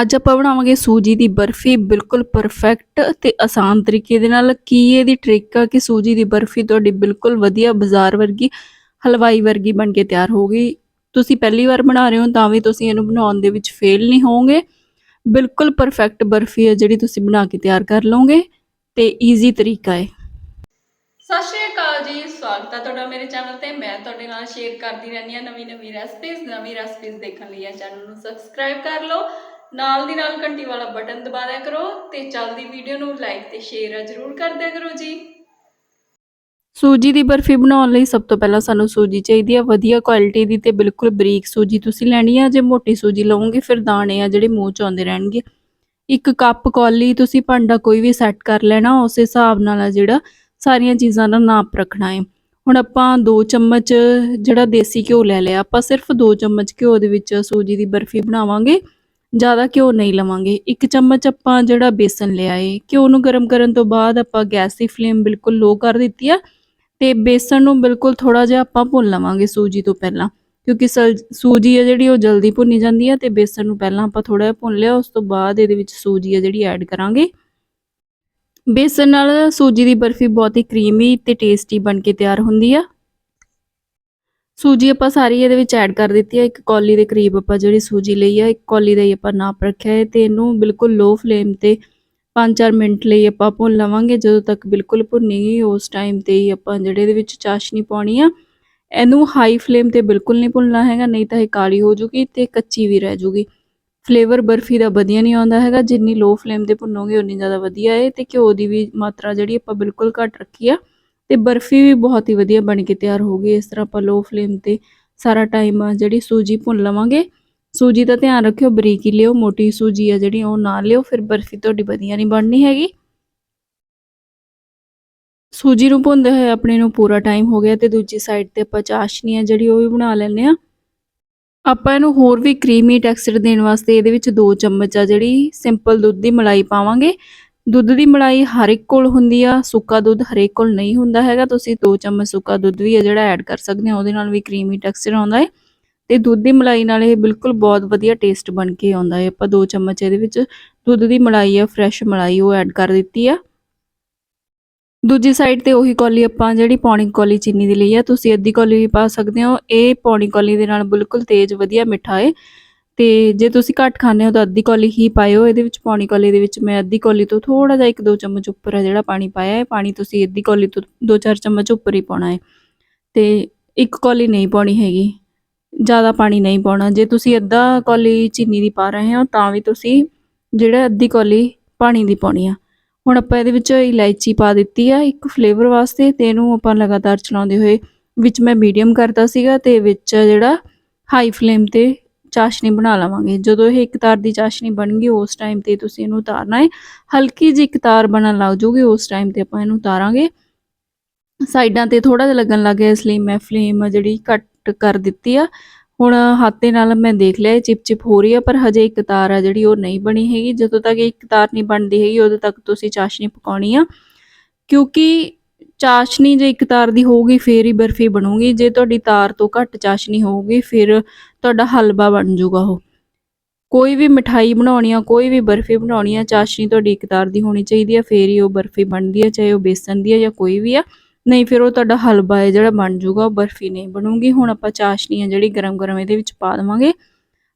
ਅੱਜ ਆਪਾਂ ਬਣਾਵਾਂਗੇ ਸੂਜੀ ਦੀ ਬਰਫੀ, ਬਿਲਕੁਲ ਪਰਫੈਕਟ ਤੇ ਆਸਾਨ ਤਰੀਕੇ ਦੇ ਨਾਲ। ਕੀ ਇਹਦੀ ਟ੍ਰਿਕ ਆ ਕਿ ਸੂਜੀ ਦੀ ਬਰਫੀ ਤੁਹਾਡੀ ਬਿਲਕੁਲ ਵਧੀਆ ਬਾਜ਼ਾਰ ਵਰਗੀ, ਹਲਵਾਈ ਵਰਗੀ ਬਣ ਕੇ ਤਿਆਰ ਹੋਊਗੀ ਤੁਸੀਂ ਪਹਿਲੀ ਵਾਰ ਬਣਾ ਰਹੇ ਹੋ ਤਾਂ ਵੀ ਤੁਸੀਂ ਇਹਨੂੰ ਬਣਾਉਣ ਦੇ ਵਿੱਚ ਫੇਲ ਨਹੀਂ ਹੋਵੋਗੇ। ਬਿਲਕੁਲ ਪਰਫੈਕਟ ਬਰਫੀ ਹੈ ਜਿਹੜੀ ਤੁਸੀਂ ਬਣਾ ਕੇ ਤਿਆਰ ਕਰ ਲਓਗੇ ਤੇ ਈਜ਼ੀ ਤਰੀਕਾ ਹੈ। ਸਤਿ ਸ਼੍ਰੀ ਅਕਾਲ ਜੀ, ਸਵਾਗਤ ਹੈ ਤੁਹਾਡਾ ਮੇਰੇ ਚੈਨਲ ਤੇ। ਮੈਂ ਤੁਹਾਡੇ ਨਾਲ ਸ਼ੇਅਰ ਕਰਦੀ ਰਹਿੰਦੀ ਹਾਂ ਨਵੀਂ ਨਵੀਂ ਰੈਸਪੀਜ਼ ਨਵੀਂ ਰੈਸਪੀਜ਼ ਦੇਖਣ ਲਈ ਇਹ ਚੈਨਲ ਨੂੰ ਸਬਸਕ੍ਰਾਈਬ ਕਰ ਲਓ। ਨਾਲ ਦੀ ਨਾਲ ਘੰਟੀ ਵਾਲਾ ਬਟਨ ਦਬਾ ਦਿਆ ਕਰੋ ਤੇ ਚੱਲਦੀ ਵੀਡੀਓ ਨੂੰ ਲਾਈਕ ਤੇ ਸ਼ੇਅਰ ਜ਼ਰੂਰ ਕਰ ਦਿਆ ਕਰੋ ਜੀ। ਸੂਜੀ ਦੀ ਬਰਫੀ ਬਣਾਉਣ ਲਈ ਸਭ ਤੋਂ ਪਹਿਲਾਂ ਸਾਨੂੰ ਸੂਜੀ ਚਾਹੀਦੀ ਹੈ ਵਧੀਆ ਕੁਆਲਿਟੀ ਦੀ ਤੇ ਬਿਲਕੁਲ ਬਰੀਕ ਸੂਜੀ ਤੁਸੀਂ ਲੈਣੀ ਹੈ ਜੇ ਮੋਟੀ ਸੂਜੀ ਲਓਗੇ ਫਿਰ ਦਾਣੇ ਆ ਜਿਹੜੇ ਮੂੰਹ ਚ ਆਉਂਦੇ ਰਹਿਣਗੇ। ਇੱਕ ਕੱਪ ਕੌਲੀ ਤੁਸੀਂ ਭਾਂਡਾ ਕੋਈ ਵੀ ਸੈੱਟ ਕਰ ਲੈਣਾ, ਉਸ ਹਿਸਾਬ ਨਾਲ ਆ ਜਿਹੜਾ ਸਾਰੀਆਂ ਚੀਜ਼ਾਂ ਦਾ ਨਾਪ ਰੱਖਣਾ ਹੈ ਹੁਣ ਆਪਾਂ 2 ਚਮਚ ਜਿਹੜਾ ਦੇਸੀ ਘਿਓ ਲੈ ਲਿਆ, ਆਪਾਂ ਸਿਰਫ 2 ਚਮਚ ਘਿਓ ਦੇ ਵਿੱਚ ਸੂਜੀ ਦੀ ਬਰਫੀ ਬਣਾਵਾਂਗੇ। ਜ਼ਿਆਦਾ ਘਿਓ ਨਹੀਂ ਲਵਾਂਗੇ। ਇੱਕ ਚਮਚ ਆਪਾਂ ਜਿਹੜਾ ਬੇਸਨ ਲਿਆ ਏ, ਘਿਓ ਨੂੰ ਗਰਮ ਕਰਨ ਤੋਂ ਬਾਅਦ ਆਪਾਂ ਗੈਸ ਦੀ ਫਲੇਮ ਬਿਲਕੁਲ ਲੋ ਕਰ ਦਿੱਤੀ ਆ ਤੇ ਬੇਸਨ ਨੂੰ ਬਿਲਕੁਲ ਥੋੜਾ ਜਿਹਾ ਆਪਾਂ ਭੁੰਨ ਲਵਾਂਗੇ ਸੂਜੀ ਤੋਂ ਪਹਿਲਾਂ। ਕਿਉਂਕਿ ਸਲ- ਸੂਜੀ ਹੈ ਜਿਹੜੀ ਉਹ ਜਲਦੀ ਭੁੰਨੀ ਜਾਂਦੀ ਹੈ ਤੇ ਬੇਸਨ ਨੂੰ ਪਹਿਲਾਂ ਆਪਾਂ ਥੋੜਾ ਜਿਹਾ ਭੁੰਨ ਲਿਆ, ਉਸ ਤੋਂ ਬਾਅਦ ਇਹਦੇ ਵਿੱਚ ਸੂਜੀ ਹੈ ਜਿਹੜੀ ਐਡ ਕਰਾਂਗੇ। ਬੇਸਨ ਨਾਲ ਸੂਜੀ ਦੀ ਬਰਫੀ ਬਹੁਤ ਹੀ ਕਰੀਮੀ ਤੇ ਟੇਸਟੀ ਬਣ ਕੇ ਤਿਆਰ ਹੁੰਦੀ ਆ। ਸੂਜੀ ਆਪਾਂ ਸਾਰੀ ਇਹਦੇ ਵਿੱਚ ਐਡ ਕਰ ਦਿੱਤੀ ਹੈ ਇੱਕ ਕੌਲੀ ਦੇ ਕਰੀਬ ਆਪਾਂ ਜਿਹੜੀ ਸੂਜੀ ਲਈ ਆ, ਇੱਕ ਕੌਲੀ ਦਾ ਹੀ ਆਪਾਂ ਨਾਪ ਰੱਖਿਆ ਹੈ ਤੇ ਇਹਨੂੰ ਬਿਲਕੁਲ ਲੋ ਫਲੇਮ ਤੇ 5-4 ਮਿੰਟ ਲਈ ਆਪਾਂ ਭੁੰਨ ਲਵਾਂਗੇ, ਜਦੋਂ ਤੱਕ ਬਿਲਕੁਲ ਭੁੰਨੀ ਗਈ, ਉਸ ਟਾਈਮ ਤੇ ਹੀ ਆਪਾਂ ਜਿਹੜੇ ਇਹਦੇ ਵਿੱਚ ਚਾਸ਼ਨੀ ਪਾਉਣੀ ਆ, ਇਹਨੂੰ ਹਾਈ ਫਲੇਮ ਤੇ ਬਿਲਕੁਲ ਨਹੀਂ ਭੁੰਨਣਾ ਹੈਗਾ, ਨਹੀਂ ਤਾਂ ਇਹ ਕਾਲੀ ਹੋ ਜੂਗੀ ਤੇ ਕੱਚੀ ਵੀ ਰਹਿ ਜੂਗੀ। ਫਲੇਵਰ ਬਰਫੀ ਦਾ ਵਧੀਆ ਨਹੀਂ ਆਉਂਦਾ ਹੈਗਾ, ਜਿੰਨੀ ਲੋ ਫਲੇਮ ਤੇ ਭੁੰਨੋਗੇ, ਉਨੀ ਜ਼ਿਆਦਾ ਵਧੀਆ ਹੈ ਤੇ ਘਿਓ ਦੀ ਵੀ ਮਾਤਰਾ ਜਿਹੜੀ ਆਪਾਂ ਬਿਲਕੁਲ ਘੱਟ ਰੱਖੀ ਆ ਤੇ ਬਰਫੀ ਵੀ ਬਹੁਤ ਹੀ ਵਧੀਆ ਬਣ ਕੇ ਤਿਆਰ ਹੋ ਗਈ ਇਸ ਤਰ੍ਹਾਂ ਆਪਾਂ ਲੋ ਫਲੇਮ ਤੇ ਸਾਰਾ ਟਾਈਮ ਜਿਹੜੀ ਸੂਜੀ ਭੁੰਨ ਲਵਾਂਗੇ। ਸੂਜੀ ਦਾ ਧਿਆਨ ਰੱਖਿਓ, ਬਰੀਕੀ ਲਿਓ, ਮੋਟੀ ਸੂਜੀ ਆ ਜਿਹੜੀ ਉਹ ਨਾ ਲਿਓ, ਫਿਰ ਬਰਫੀ ਤੁਹਾਡੀ ਵਧੀਆ ਨਹੀਂ ਬਣਨੀ ਹੈਗੀ। ਸੂਜੀ ਨੂੰ ਭੁੰਨਦੇ ਹੋਏ ਆਪਣੇ ਨੂੰ ਪੂਰਾ ਟਾਈਮ ਹੋ ਗਿਆ ਤੇ ਦੂਜੀ ਸਾਈਡ ਤੇ ਆਪਾਂ ਚਾਸ਼ਨੀ ਆ ਜਿਹੜੀ ਉਹ ਵੀ ਬਣਾ ਲੈਂਦੇ ਆ ਆਪਾਂ ਇਹਨੂੰ ਹੋਰ ਵੀ ਕਰੀਮੀ ਟੈਕਸਚਰ ਦੇਣ ਵਾਸਤੇ ਇਹਦੇ ਵਿੱਚ 2 ਚਮਚ ਆ ਜਿਹੜੀ ਸਿੰਪਲ ਦੁੱਧ ਦੀ ਮਲਾਈ ਪਾਵਾਂਗੇ। ਦੁੱਧ ਦੀ ਮਲਾਈ ਹਰ ਇੱਕ ਕੋਲ ਹੁੰਦੀ ਆ, ਸੁੱਕਾ ਦੁੱਧ ਹਰੇਕ ਕੋਲ ਨਹੀਂ ਹੁੰਦਾ ਹੈਗਾ, ਤੁਸੀਂ 2 ਚਮਚ ਸੁੱਕਾ ਦੁੱਧ ਵੀ ਆ ਜਿਹੜਾ ਐਡ ਕਰ ਸਕਦੇ ਹੋ, ਉਹਦੇ ਨਾਲ ਵੀ ਕਰੀਮੀ ਟੈਕਸਚਰ ਆਉਂਦਾ ਹੈ ਤੇ ਦੁੱਧ ਦੀ ਮਲਾਈ ਨਾਲ ਇਹ ਬਿਲਕੁਲ ਬਹੁਤ ਵਧੀਆ ਟੇਸਟ ਬਣ ਕੇ ਆਉਂਦਾ ਹੈ ਆਪਾਂ 2 ਚਮਚ ਇਹਦੇ ਵਿੱਚ ਦੁੱਧ ਦੀ ਮਲਾਈ ਆ ਫਰੈਸ਼ ਮਲਾਈ ਉਹ ਐਡ ਕਰ ਦਿੱਤੀ ਆ। ਦੂਜੀ ਸਾਈਡ ਤੇ ਉਹੀ ਕੌਲੀ ਆਪਾਂ ਜਿਹੜੀ ਪੌਣੀ ਕੌਲੀ ਚੀਨੀ ਦੀ ਲਈ ਆ, ਤੁਸੀਂ ਅੱਧੀ ਕੌਲੀ ਵੀ ਪਾ ਸਕਦੇ ਹੋ। ਇਹ ਪੌਣੀ ਕੌਲੀ ਦੇ ਨਾਲ ਬਿਲਕੁਲ ਤੇਜ਼ ਵਧੀਆ ਮਿੱਠਾ ਹੈ ਤੇ ਜੇ ਤੁਸੀਂ ਘੱਟ ਖਾਂਦੇ ਹੋ ਤਾਂ ਅੱਧੀ ਕੌਲੀ ਹੀ ਪਾਇਓ, ਇਹਦੇ ਵਿੱਚ ਪੌਣੀ ਕੌਲੀ ਦੇ ਵਿੱਚ ਮੈਂ ਅੱਧੀ ਕੌਲੀ ਤੋਂ ਥੋੜਾ ਜਿਹਾ ਇੱਕ ਦੋ ਚਮਚ ਉੱਪਰ ਹੈ ਜਿਹੜਾ ਪਾਣੀ ਪਾਇਆ ਹੈ, ਪਾਣੀ ਤੁਸੀਂ ਅੱਧੀ ਕੌਲੀ ਤੋਂ ਦੋ ਚਾਰ ਚਮਚ ਉੱਪਰ ਹੀ ਪਾਉਣਾ ਹੈ। ਤੇ ਇੱਕ ਕੌਲੀ ਨਹੀਂ ਪਾਉਣੀ ਹੈਗੀ, ਜ਼ਿਆਦਾ ਪਾਣੀ ਨਹੀਂ ਪਾਉਣਾ, ਜੇ ਤੁਸੀਂ ਅੱਧਾ ਕੌਲੀ ਚੀਨੀ ਦੀ ਪਾ ਰਹੇ ਹੋ ਤਾਂ ਵੀ ਤੁਸੀਂ ਜਿਹੜਾ ਅੱਧੀ ਕੌਲੀ ਪਾਣੀ ਦੀ ਪਾਉਣੀ ਆ। ਹੁਣ ਆਪਾਂ ਇਹਦੇ ਵਿੱਚ ਇਲਾਇਚੀ ਪਾ ਦਿੱਤੀ ਆ ਇੱਕ ਫਲੇਵਰ ਵਾਸਤੇ ਤੇ ਇਹਨੂੰ ਆਪਾਂ ਲਗਾਤਾਰ ਚਲਾਉਂਦੇ ਹੋਏ ਵਿੱਚ ਮੈਂ ਮੀਡੀਅਮ ਕਰਤਾ ਸੀਗਾ ਤੇ ਵਿੱਚ ਜਿਹੜਾ ਹਾਈ ਫਲੇਮ ਤੇ ਚਾਸ਼ਨੀ ਬਣਾ ਲਵਾਂਗੇ। ਜਦੋਂ ਇਹ ਇੱਕ ਤਾਰ ਦੀ ਚਾਸ਼ਨੀ ਬਣ ਗਈ, ਉਸ ਟਾਈਮ ਤੇ ਤੁਸੀਂ ਇਹਨੂੰ ਉਤਾਰਨਾ ਹੈ। ਹਲਕੀ ਜਿਹੀ ਇੱਕ ਤਾਰ ਬਣਨ ਲੱਗ ਜੂਗੀ ਉਸ ਟਾਈਮ ਤੇ ਆਪਾਂ ਇਹਨੂੰ ਉਤਾਰਾਂਗੇ। ਸਾਈਡਾਂ ਤੇ ਥੋੜਾ ਜਿਹਾ ਲੱਗਣ ਲੱਗ ਗਿਆ, ਇਸ ਲਈ ਮੈਂ ਫਲੇਮ ਜਿਹੜੀ ਘੱਟ ਕਰ ਦਿੱਤੀ ਆ। ਹੁਣ ਹੱਥ ਦੇ ਨਾਲ ਮੈਂ ਦੇਖ ਲਿਆ, ਇਹ ਚਿਪ ਚਿਪ ਹੋ ਰਹੀ ਆ, ਪਰ ਹਜੇ ਇੱਕ ਤਾਰ ਆ ਜਿਹੜੀ ਉਹ ਨਹੀਂ ਬਣੀ ਹੈਗੀ। ਜਦੋਂ ਤੱਕ ਇੱਕ ਤਾਰ ਨਹੀਂ ਬਣਦੀ ਹੈਗੀ, ਉਦੋਂ ਤੱਕ ਤੁਸੀਂ ਚਾਸ਼ਨੀ ਪਕਾਉਣੀ ਆ। ਕਿਉਂਕਿ ਚਾਸ਼ਨੀ ਜੇ ਇੱਕ ਤਾਰ ਦੀ ਹੋਊਗੀ, ਫੇਰ ਹੀ ਬਰਫੀ ਬਣੂਗੀ। ਜੇ ਤੁਹਾਡੀ ਤਾਰ ਤੋਂ ਘੱਟ ਚਾਸ਼ਨੀ ਹੋਊਗੀ, ਫਿਰ ਤੁਹਾਡਾ ਹਲਵਾ ਬਣ ਜਾਊਗਾ ਉਹ। ਕੋਈ ਵੀ ਮਠਾਈ ਬਣਾਉਣੀ ਆ, ਕੋਈ ਵੀ ਬਰਫੀ ਬਣਾਉਣੀ ਆ, ਚਾਸ਼ਨੀ ਤੁਹਾਡੀ ਇਕਤਾਰ ਦੀ ਹੋਣੀ ਚਾਹੀਦੀ ਆ, ਫੇਰ ਹੀ ਉਹ ਬਰਫੀ ਬਣਦੀ ਆ, ਚਾਹੇ ਉਹ ਬੇਸਨ ਦੀ ਆ ਜਾਂ ਕੋਈ ਵੀ ਆ। ਨਹੀਂ, ਫਿਰ ਉਹ ਤੁਹਾਡਾ ਹਲਵਾ ਹੈ ਜਿਹੜਾ ਬਣ ਜਾਊਗਾ, ਉਹ ਬਰਫੀ ਨਹੀਂ ਬਣੂਗੀ। ਹੁਣ ਆਪਾਂ ਚਾਸ਼ਨੀ ਆ ਜਿਹੜੀ ਗਰਮ ਗਰਮ ਇਹਦੇ ਵਿੱਚ ਪਾ ਦੇਵਾਂਗੇ।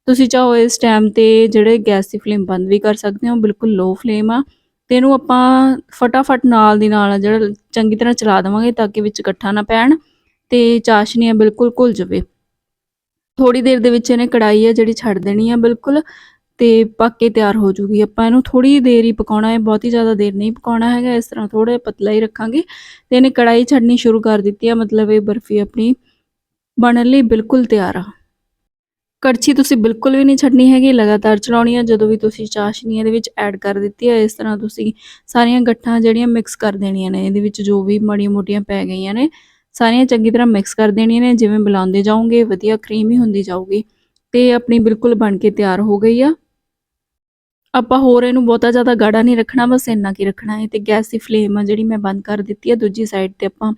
ਤੁਸੀਂ ਚਾਹੋ ਇਸ ਟਾਈਮ ਤੇ ਜਿਹੜੇ ਗੈਸ ਦੀ ਫਲੇਮ ਬੰਦ ਵੀ ਕਰ ਸਕਦੇ ਹੋ, ਬਿਲਕੁਲ ਲੋ ਫਲੇਮ ਆ। ਤੇ ਇਹਨੂੰ ਆਪਾਂ ਫਟਾਫਟ ਨਾਲ ਦੀ ਨਾਲ ਜਿਹੜਾ ਚੰਗੀ ਤਰ੍ਹਾਂ ਚਲਾ ਦੇਵਾਂਗੇ ਤਾਂ ਕਿ ਵਿੱਚ ਇਕੱਠਾ ਨਾ ਪੈਣ ਤੇ ਚਾਸ਼ਨੀ ਆ ਬਿਲਕੁਲ ਘੁਲ ਜਾਵੇ। ਥੋੜੀ ਦੇਰ ਦੇ ਵਿੱਚ ਇਹਨੇ ਕੜਾਈ ਆ ਜਿਹੜੀ ਛੱਡ ਦੇਣੀ ਆ ਬਿਲਕੁਲ ਤੇ ਪੱਕ ਕੇ ਤਿਆਰ ਹੋ ਜੂਗੀ। ਆਪਾਂ ਇਹਨੂੰ ਥੋੜੀ ਦੇਰ ਹੀ ਪਕਾਉਣਾ ਹੈ ਬਹੁਤੀ ਜ਼ਿਆਦਾ ਦੇਰ ਨਹੀਂ ਪਕਾਉਣਾ ਹੈਗਾ, ਇਸ ਤਰ੍ਹਾਂ ਥੋੜਾ ਪਤਲਾ ਹੀ ਰੱਖਾਂਗੇ। ਤੇ ਇਹਨੇ ਕੜਾਈ ਛੱਡਣੀ ਸ਼ੁਰੂ ਕਰ ਦਿੱਤੀ ਆ, ਮਤਲਬ ਇਹ ਬਰਫੀ ਆਪਣੀ ਬਣਨ ਲਈ ਬਿਲਕੁਲ ਤਿਆਰ ਆ। ਕੜਛੀ ਤੁਸੀਂ ਬਿਲਕੁਲ ਵੀ ਨਹੀਂ ਛੱਡਣੀ ਹੈਗੀ, ਲਗਾਤਾਰ ਚਲਾਉਣੀ ਆ, ਜਦੋਂ ਵੀ ਤੁਸੀਂ ਚਾਸ਼ਨੀ ਇਹਦੇ ਵਿੱਚ ਐਡ ਕਰ ਦਿੱਤੀ ਹੈ ਇਸ ਤਰ੍ਹਾਂ ਤੁਸੀਂ ਸਾਰੀਆਂ ਗੱਠਾਂ ਜਿਹੜੀਆਂ ਮਿਕਸ ਕਰ ਦੇਣੀਆਂ ਨੇ, ਇਹਦੇ ਵਿੱਚ ਜੋ ਵੀ ਮਾੜੀਆਂ ਮੋਟੀਆਂ ਪੈ ਗਈਆਂ ਨੇ ਸਾਰੀਆਂ ਚੰਗੀ ਤਰ੍ਹਾਂ ਮਿਕਸ ਕਰ ਦੇਣੀਆਂ ਨੇ, ਜਿਵੇਂ ਮਿਲਾਉਂਦੇ ਜਾਓਗੇ, ਵਧੀਆ ਕਰੀਮੀ ਹੁੰਦੀ ਜਾਊਗੀ। ਤੇ ਆਪਣੀ ਬਿਲਕੁਲ ਬਣ ਕੇ ਤਿਆਰ ਹੋ ਗਈ ਆ। ਆਪਾਂ ਹੋਰ ਇਹਨੂੰ ਬਹੁਤਾ ਜ਼ਿਆਦਾ ਗਾੜਾ ਨਹੀਂ ਰੱਖਣਾ, ਬਸ ਇੰਨਾ ਕੀ ਰੱਖਣਾ ਹੈ। ਤੇ ਗੈਸ ਦੀ ਫਲੇਮ ਆ ਜਿਹੜੀ ਮੈਂ ਬੰਦ ਕਰ ਦਿੱਤੀ ਆ ਦੂਜੀ ਸਾਈਡ ਤੇ ਆਪਾਂ।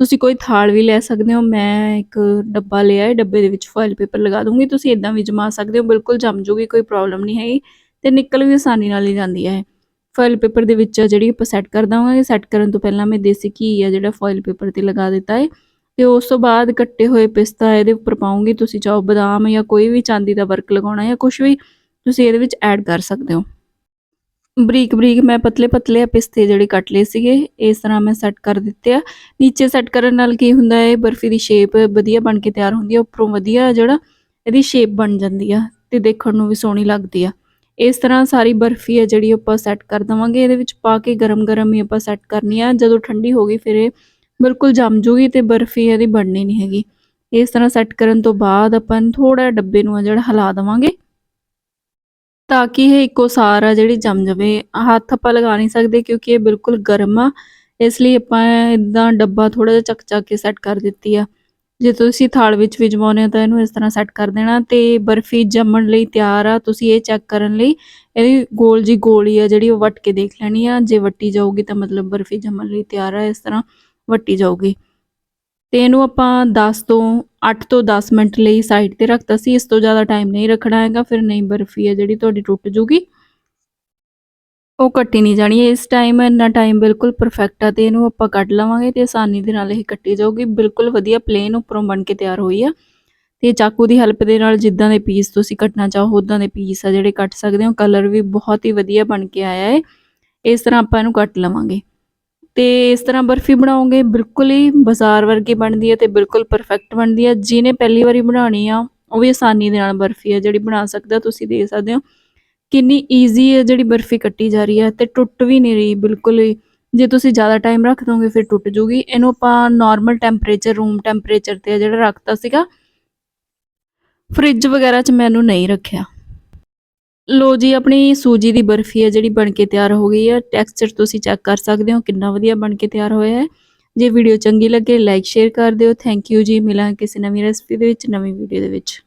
ਤੁਸੀਂ ਕੋਈ ਥਾਲ ਵੀ ਲੈ ਸਕਦੇ ਹੋ। ਮੈਂ ਇੱਕ ਡੱਬਾ ਲਿਆ ਹੈ, ਡੱਬੇ ਦੇ ਵਿੱਚ ਫੋਇਲ ਪੇਪਰ ਲਗਾ ਦੂੰਗੀ। ਤੁਸੀਂ ਇਦਾਂ ਵੀ ਜਮਾ ਸਕਦੇ ਹੋ। ਬਿਲਕੁਲ ਜੰਮ ਜੂਗੀ, ਕੋਈ ਪ੍ਰੋਬਲਮ ਨਹੀਂ ਹੈਗੀ। ਤੇ ਨਿਕਲ ਵੀ ਆਸਾਨੀ ਨਾਲ ਹੀ ਜਾਂਦੀ ਹੈ ਫੋਇਲ ਪੇਪਰ ਦੇ ਵਿੱਚ ਜਿਹੜੀ ਆਪਾਂ ਸੈੱਟ ਕਰ ਦਵਾਂਗੇ ਸੈੱਟ ਕਰਨ ਤੋਂ ਪਹਿਲਾਂ ਮੈਂ ਦੇਸੀ ਘੀ ਆ ਜਿਹੜਾ ਫੋਇਲ ਪੇਪਰ ਤੇ ਲਗਾ ਦਿੱਤਾ ਹੈ ਤੇ ਉਸ ਤੋਂ ਬਾਅਦ ਕੱਟੇ ਹੋਏ ਪਿਸਤਾ ਇਹਦੇ ਉੱਪਰ ਪਾਉਂਗੇ, ਤੁਸੀਂ ਚਾਹੋ ਬਦਾਮ ਜਾਂ ਕੋਈ ਵੀ ਚਾਂਦੀ ਦਾ ਵਰਕ ਲਗਾਉਣਾ ਜਾਂ ਕੁਝ ਵੀ, ਤੁਸੀਂ ਇਹਦੇ ਵਿੱਚ ਐਡ ਕਰ ਸਕਦੇ ਹੋ। ਬਰੀਕ ਬਰੀਕ ਮੈਂ ਪਤਲੇ ਪਤਲੇ ਪਿਸਤੇ ਜਿਹੜੇ ਕੱਟ ਲਏ ਸੀਗੇ, ਇਸ ਤਰ੍ਹਾਂ ਮੈਂ ਸੈੱਟ ਕਰ ਦਿੱਤੇ ਆ। ਨੀਚੇ ਸੈੱਟ ਕਰਨ ਨਾਲ ਕੀ ਹੁੰਦਾ ਹੈ ਬਰਫੀ ਦੀ ਸ਼ੇਪ ਵਧੀਆ ਬਣ ਕੇ ਤਿਆਰ ਹੁੰਦੀ ਹੈ ਉੱਪਰੋਂ ਵਧੀਆ ਜਿਹੜਾ ਇਹਦੀ ਸ਼ੇਪ ਬਣ ਜਾਂਦੀ ਆ ਤੇ ਦੇਖਣ ਨੂੰ ਵੀ ਸੋਹਣੀ ਲੱਗਦੀ ਆ। ਇਸ ਤਰ੍ਹਾਂ ਸਾਰੀ ਬਰਫੀ ਹੈ ਜਿਹੜੀ ਆਪਾਂ ਸੈੱਟ ਕਰ ਦਵਾਂਗੇ, ਇਹਦੇ ਵਿੱਚ ਪਾ ਕੇ ਗਰਮ ਗਰਮ ਹੀ ਆਪਾਂ ਸੈੱਟ ਕਰਨੀ ਆ। ਜਦੋਂ ਠੰਡੀ ਹੋ ਗਈ ਫਿਰ ਇਹ ਬਿਲਕੁਲ ਜੰਮ ਜੂਗੀ ਤੇ ਬਰਫੀ ਇਹਦੀ ਬਣਨੀ ਨਹੀਂ ਹੈਗੀ। ਇਸ ਤਰ੍ਹਾਂ ਸੈੱਟ ਕਰਨ ਤੋਂ ਬਾਅਦ ਆਪਾਂ ਥੋੜਾ ਡੱਬੇ ਨੂੰ ਆ ਜਿਹੜਾ ਹਿਲਾ ਦਵਾਂਗੇ ਤਾਂ ਕਿ ਇਹ ਇੱਕੋ ਸਾਰ ਆ ਜਿਹੜੀ ਜੰਮ ਜਾਵੇ। ਹੱਥ ਆਪਾਂ ਲਗਾ ਨਹੀਂ ਸਕਦੇ ਕਿਉਂਕਿ ਇਹ ਬਿਲਕੁਲ ਗਰਮ ਆ, ਇਸ ਲਈ ਆਪਾਂ ਇਦਾਂ ਡੱਬਾ ਥੋੜਾ ਜਿਹਾ ਚੱਕ ਚੱਕ ਕੇ ਸੈੱਟ ਕਰ ਦਿੱਤੀ ਆ। ਜੇ ਤੁਸੀਂ ਥਾਲ ਵਿੱਚ ਵੀ ਜਮਾਉਂਦੇ ਹੋ ਤਾਂ ਇਹਨੂੰ ਇਸ ਤਰ੍ਹਾਂ ਸੈੱਟ ਕਰ ਦੇਣਾ ਤੇ ਬਰਫੀ ਜੰਮਣ ਲਈ ਤਿਆਰ ਆ। ਤੁਸੀਂ ਇਹ ਚੈੱਕ ਕਰਨ ਲਈ ਇਹਦੀ ਗੋਲ ਜੀ ਗੋਲੀ ਆ ਜਿਹੜੀ ਉਹ ਵੱਟ ਕੇ ਦੇਖ ਲੈਣੀ ਆ। ਜੇ ਵੱਟੀ ਜਾਊਗੀ ਤਾਂ ਮਤਲਬ ਬਰਫੀ ਜੰਮਣ ਲਈ ਤਿਆਰ ਆ, ਇਸ ਤਰ੍ਹਾਂ ਵੱਟੀ ਜਾਊਗੀ। ਤੇ ਇਹਨੂੰ ਆਪਾਂ 10 ਤੋਂ 8 ਤੋਂ 10 ਮਿੰਟ ਲਈ ਸਾਈਡ ਤੇ ਰੱਖਤਾ ਸੀ। ਇਸ ਤੋਂ ਜ਼ਿਆਦਾ ਟਾਈਮ ਨਹੀਂ ਰੱਖਣਾ ਹੈਗਾ, ਫਿਰ ਨਹੀਂ ਬਰਫੀ ਆ ਜਿਹੜੀ ਤੁਹਾਡੀ ਟੁੱਟ ਜੂਗੀ। ਉਹ ਕੱਟੀ ਨਹੀਂ ਜਾਣੀ। ਇਸ ਟਾਈਮ ਇੰਨਾ ਟਾਈਮ ਬਿਲਕੁਲ ਪਰਫੈਕਟ ਆ ਤੇ ਇਹਨੂੰ ਆਪਾਂ ਕੱਢ ਲਵਾਂਗੇ ਤੇ ਆਸਾਨੀ ਦੇ ਨਾਲ ਇਹ ਕੱਟੀ ਜਾਊਗੀ। ਬਿਲਕੁਲ ਵਧੀਆ ਪਲੇਨ ਉੱਪਰੋਂ ਬਣ ਕੇ ਤਿਆਰ ਹੋਈ ਆ। ਤੇ ਚਾਕੂ ਦੀ ਹੈਲਪ ਦੇ ਨਾਲ ਜਿੱਦਾਂ ਦੇ ਪੀਸ ਤੁਸੀਂ ਕੱਟਣਾ ਚਾਹੋ ਉਦਾਂ ਦੇ ਪੀਸ ਆ ਜਿਹੜੇ ਕੱਟ ਸਕਦੇ ਹੋ। ਕਲਰ ਵੀ ਬਹੁਤ ਹੀ ਵਧੀਆ ਬਣ ਕੇ ਆਇਆ ਹੈ ਇਸ ਤਰ੍ਹਾਂ ਆਪਾਂ ਇਹਨੂੰ ਕੱਟ ਲਵਾਂਗੇ। ਤੇ ਇਸ ਤਰ੍ਹਾਂ ਬਰਫੀ ਬਣਾਉਂਗੇ ਬਿਲਕੁਲ ਹੀ ਬਾਜ਼ਾਰ ਵਰਗੀ ਬਣਦੀ ਹੈ ਤੇ ਬਿਲਕੁਲ ਪਰਫੈਕਟ ਬਣਦੀ ਹੈ ਜਿਹਨੇ ਪਹਿਲੀ ਵਾਰੀ ਬਣਾਉਣੀ ਆ, ਉਹ ਵੀ ਆਸਾਨੀ ਦੇ ਨਾਲ ਬਰਫੀ ਆ ਜਿਹੜੀ ਬਣਾ ਸਕਦਾ, ਤੁਸੀਂ ਦੇ ਸਕਦੇ ਹੋ। ਕਿੰਨੀ ਈਜ਼ੀ ਹੈ ਜਿਹੜੀ ਬਰਫੀ ਕੱਟੀ ਜਾ ਰਹੀ ਹੈ ਤੇ ਟੁੱਟ ਵੀ ਨਹੀਂ ਰਹੀ, ਬਿਲਕੁਲ ਹੀ। ਜੇ ਤੁਸੀਂ ਜ਼ਿਆਦਾ ਟਾਈਮ ਰੱਖ ਦੋਗੇ, ਫਿਰ ਟੁੱਟ ਜੂਗੀ। ਇਹਨੂੰ ਆਪਾਂ ਨਾਰਮਲ ਟੈਂਪਰੇਚਰ ਰੂਮ ਟੈਂਪਰੇਚਰ ਤੇ ਜਿਹੜਾ ਰੱਖਤਾ ਸੀਗਾ ਫ੍ਰਿਜ ਵਗੈਰਾ 'ਚ ਮੈਨੂੰ ਨਹੀਂ ਰੱਖਿਆ। ਲੋ ਜੀ, ਆਪਣੀ ਸੂਜੀ ਦੀ ਬਰਫੀ ਹੈ ਜਿਹੜੀ ਬਣ ਕੇ ਤਿਆਰ ਹੋ ਗਈ ਹੈ। ਟੈਕਸਚਰ ਤੁਸੀਂ ਚੈੱਕ ਕਰ ਸਕਦੇ ਹੋ, ਕਿੰਨਾ ਵਧੀਆ ਬਣ ਕੇ ਤਿਆਰ ਹੋਇਆ ਹੈ। ਜੇ ਵੀਡੀਓ ਚੰਗੀ ਲੱਗੇ ਲਾਈਕ ਸ਼ੇਅਰ ਕਰ ਦਿਓ। ਥੈਂਕ ਯੂ ਜੀ। ਮਿਲਾਂ ਕਿਸੇ ਨਵੀਂ ਰੈਸਪੀ ਦੇ ਵਿੱਚ, ਨਵੀਂ ਵੀਡੀਓ ਦੇ ਵਿੱਚ।